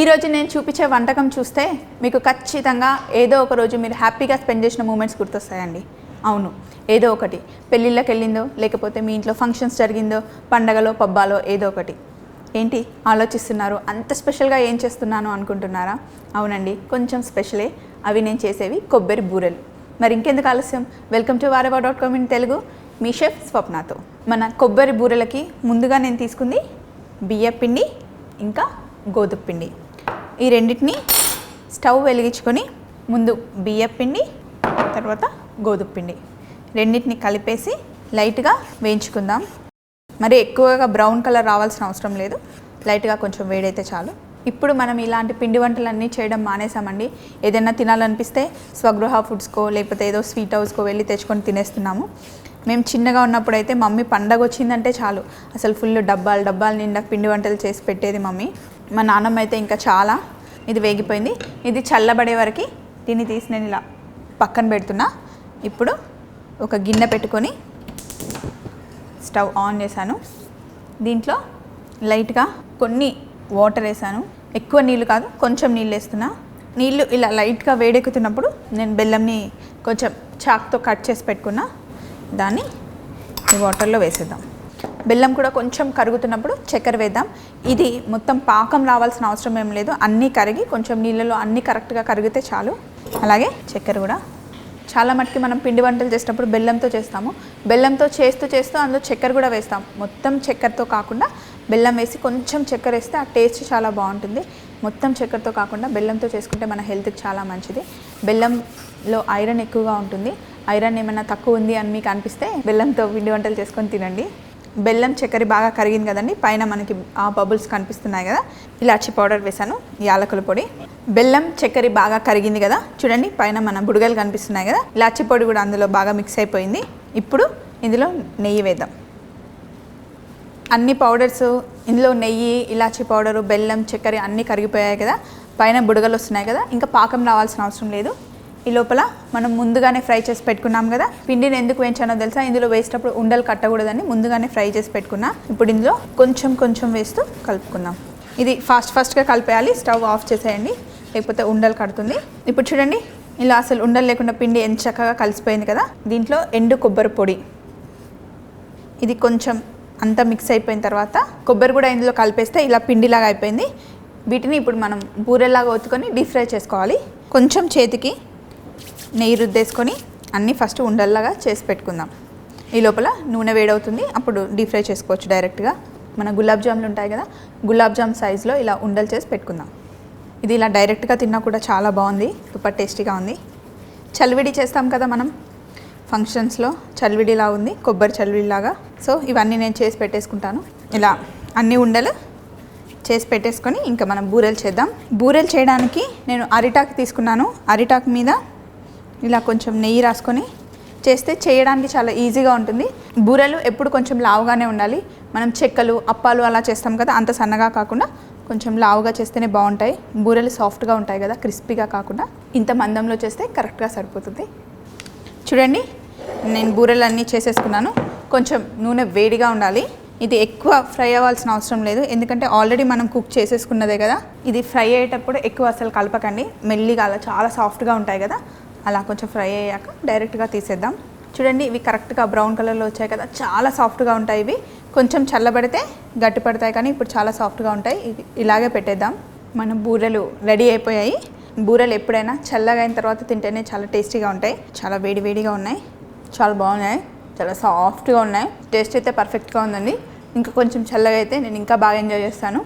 ఈరోజు నేను చూపించే వంటకం చూస్తే మీకు ఖచ్చితంగా ఏదో ఒక రోజు మీరు హ్యాపీగా స్పెండ్ చేసిన మూమెంట్స్ గుర్తొస్తాయండి. అవును ఏదో ఒకటి. పెళ్ళిళ్ళకి వెళ్ళిందో లేకపోతే మీ ఇంట్లో ఫంక్షన్స్ జరిగిందో పండగలో పబ్బాలో ఏదో ఒకటి. ఏంటి? ఆలోచిస్తున్నారు. అంత స్పెషల్గా ఏం చేస్తున్నాను అనుకుంటున్నారా? అవునండి కొంచెం స్పెషలే. అవి నేను చేసేవి కొబ్బరి బూరెలు. మరి ఇంకెందుకు ఆలస్యం? Welcome to Vahrehvah dot com in Telugu. Me chef స్వప్నతో. మన కొబ్బరి బూరెలకి ముందుగా నేను తీసుకుంది బియ్య పిండి ఇంకా గోధుమ పిండి ఈ రెండింటిని స్టవ్ వెలిగించుకొని ముందు బియ్యపిండి తర్వాత గోధుమ పిండి. రెండింటిని కలిపేసి లైట్గా వేయించుకుందాం. మరి ఎక్కువగా బ్రౌన్ కలర్ రావాల్సిన అవసరం లేదు. లైట్గా కొంచెం వేడైతే చాలు. ఇప్పుడు మనం ఇలాంటి పిండి వంటలన్నీ చేయడం మానేసామండి. ఏదైనా తినాలనిపిస్తే స్వగృహ ఫుడ్స్కో లేకపోతే ఏదో స్వీట్ హౌస్కో వెళ్ళి తెచ్చుకొని తినేస్తున్నాము. మేము చిన్నగా ఉన్నప్పుడు అయితే మమ్మీ పండగ వచ్చిందంటే చాలు. అసలు ఫుల్ డబ్బాలు డబ్బాలు నిండా పిండి వంటలు చేసి పెట్టేది మమ్మీ. మా నాన్నమ్మ అయితే ఇంకా చాలా ఇది వేగిపోయింది. ఇది చల్లబడే వరకు దీన్ని తీసి నేను ఇలా పక్కన పెడుతున్నా. ఇప్పుడు ఒక గిన్నె పెట్టుకొని స్టవ్ ఆన్ చేశాను. దీంట్లో లైట్గా కొన్ని వాటర్ వేసాను ఎక్కువ నీళ్ళు కాదు కొంచెం నీళ్ళు వేస్తున్నా. నీళ్ళు ఇలా లైట్గా వేడెక్కుతున్నప్పుడు నేను బెల్లంని కొంచెం చాక్తో కట్ చేసి పెట్టుకున్నా. దాన్ని ఈ వాటర్లో వేసేద్దాం. బెల్లం కూడా కొంచెం కరుగుతున్నప్పుడు చక్కెర వేద్దాం. ఇది మొత్తం పాకం రావాల్సిన అవసరం ఏం లేదు. అన్నీ కరిగి కొంచెం నీళ్ళలో అన్నీ కరెక్ట్గా కరిగితే చాలు. అలాగే చక్కెర కూడా. చాలా మటుకి మనం పిండి వంటలు చేసేటప్పుడు బెల్లంతో చేస్తాము. బెల్లంతో చేస్తూ చేస్తూ అందులో చక్కెర కూడా వేస్తాం. మొత్తం చక్కెరతో కాకుండా బెల్లం వేసి కొంచెం చక్కెర వేస్తే ఆ టేస్ట్ చాలా బాగుంటుంది. మొత్తం చక్కెరతో కాకుండా బెల్లంతో చేసుకుంటే మన హెల్త్కి చాలా మంచిది. బెల్లంలో ఐరన్ ఎక్కువగా ఉంటుంది. ఐరన్ ఏమైనా తక్కువ ఉంది అని మీకు అనిపిస్తే బెల్లంతో పిండి వంటలు చేసుకొని తినండి. బెల్లం చక్కెర బాగా కరిగింది కదండి పైన మనకి ఆ బబుల్స్ కనిపిస్తున్నాయి కదా ఇలాచి పౌడర్ వేసాను యాలకుల పొడి. బెల్లం చక్కెర బాగా కరిగింది కదా చూడండి పైన మన బుడగలు కనిపిస్తున్నాయి కదా ఇలాచి పొడి కూడా అందులో బాగా మిక్స్ అయిపోయింది. ఇప్పుడు ఇందులో నెయ్యి వేద్దాం. అన్ని పౌడర్స్ ఇందులో నెయ్యి ఇలాచి పౌడరు బెల్లం చక్కెర అన్నీ కరిగిపోయాయి కదా పైన బుడగలు వస్తున్నాయి కదా ఇంకా పాకం రావాల్సిన అవసరం లేదు. ఈ లోపల మనం ముందుగానే ఫ్రై చేసి పెట్టుకున్నాం కదా. పిండిని ఎందుకు వేయించానో తెలుసా? ఇందులో వేసేటప్పుడు ఉండలు కట్టకూడదని ముందుగానే ఫ్రై చేసి పెట్టుకున్నా. ఇప్పుడు ఇందులో కొంచెం కొంచెం వేస్తూ కలుపుకుందాం. ఇది ఫాస్ట్ ఫాస్ట్గా కలిపేయాలి. స్టవ్ ఆఫ్ చేసేయండి. లేకపోతే ఉండలు కడుతుంది. ఇప్పుడు చూడండి ఇలా అసలు ఉండలు లేకుండా పిండి ఎంత చక్కగా కలిసిపోయింది కదా. దీంట్లో ఎండు కొబ్బరి పొడి. ఇది కొంచెం అంతా మిక్స్ అయిపోయిన తర్వాత కొబ్బరి కూడా ఇందులో కలిపేస్తే ఇలా పిండిలాగా అయిపోయింది. వీటిని ఇప్పుడు మనం బూరెలాగా ఒత్తుకొని డీప్ ఫ్రై చేసుకోవాలి. కొంచెం చేతికి నెయ్యి రుద్దేసుకొని అన్నీ ఫస్ట్ ఉండల్లాగా చేసి పెట్టుకుందాం. ఈ లోపల నూనె వేడవుతుంది. అప్పుడు డీప్ ఫ్రై చేసుకోవచ్చు డైరెక్ట్గా. మన గులాబ్ జాములు ఉంటాయి కదా గులాబ్ జామ్ సైజులో ఇలా ఉండలు చేసి పెట్టుకుందాం. ఇది ఇలా డైరెక్ట్గా తిన్నా కూడా చాలా బాగుంది సూపర్ టేస్టీగా ఉంది. చలివిడి చేస్తాం కదా మనం ఫంక్షన్స్లో చలివిడిలా ఉంది కొబ్బరి చలివిడిలాగా. సో ఇవన్నీ నేను చేసి పెట్టేసుకుంటాను. ఇలా అన్ని ఉండలు చేసి పెట్టేసుకొని ఇంకా మనం బూరెలు చేద్దాం. బూరెలు చేయడానికి నేను అరిటాకు తీసుకున్నాను. అరిటాకు మీద ఇలా కొంచెం నెయ్యి రాసుకొని చేస్తే చేయడానికి చాలా ఈజీగా ఉంటుంది. బూరెలు ఎప్పుడు కొంచెం లావుగానే ఉండాలి. మనం చెక్కలు అప్పాలు అలా చేస్తాం కదా అంత సన్నగా కాకుండా కొంచెం లావుగా చేస్తేనే బాగుంటాయి. బూరెలు సాఫ్ట్గా ఉంటాయి కదా క్రిస్పీగా కాకుండా ఇంత మందంలో చేస్తే కరెక్ట్గా సరిపోతుంది. చూడండి నేను బూరెలు అన్నీ చేసేసుకున్నాను. కొంచెం నూనె వేడిగా ఉండాలి. ఇది ఎక్కువ ఫ్రై అవ్వాల్సిన అవసరం లేదు. ఎందుకంటే ఆల్రెడీ మనం కుక్ చేసేసుకున్నదే కదా. ఇది ఫ్రై అయ్యేటప్పుడు ఎక్కువ అసలు కలపకండి. మెల్లిగా అలా చాలా సాఫ్ట్గా ఉంటాయి కదా. అలా కొంచెం ఫ్రై అయ్యాక డైరెక్ట్గా తీసేద్దాం. చూడండి ఇవి కరెక్ట్గా బ్రౌన్ కలర్లో వచ్చాయి కదా చాలా సాఫ్ట్గా ఉంటాయి ఇవి. కొంచెం చల్లబడితే గట్టి పడతాయి కానీ ఇప్పుడు చాలా సాఫ్ట్గా ఉంటాయి. ఇలాగే పెట్టేద్దాం. మన బూరెలు రెడీ అయిపోయాయి. బూరెలు ఎప్పుడైనా చల్లగా అయిన తర్వాత తింటేనే చాలా టేస్టీగా ఉంటాయి. చాలా వేడి వేడిగా ఉన్నాయి. చాలా బాగున్నాయి. చాలా సాఫ్ట్గా ఉన్నాయి. టేస్ట్ అయితే పర్ఫెక్ట్గా ఉందండి. ఇంకా కొంచెం చల్లగా అయితే నేను ఇంకా బాగా ఎంజాయ్ చేస్తాను.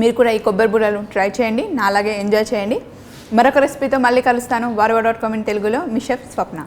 మీరు కూడా ఈ కొబ్బరి బూరెలు ట్రై చేయండి. నాలాగే ఎంజాయ్ చేయండి. మరొక రెసిపీతో మళ్ళీ కలుస్తాను. వారవా డాట్ కామ్ ఇన్ తెలుగులో. మిషప్ స్వప్న.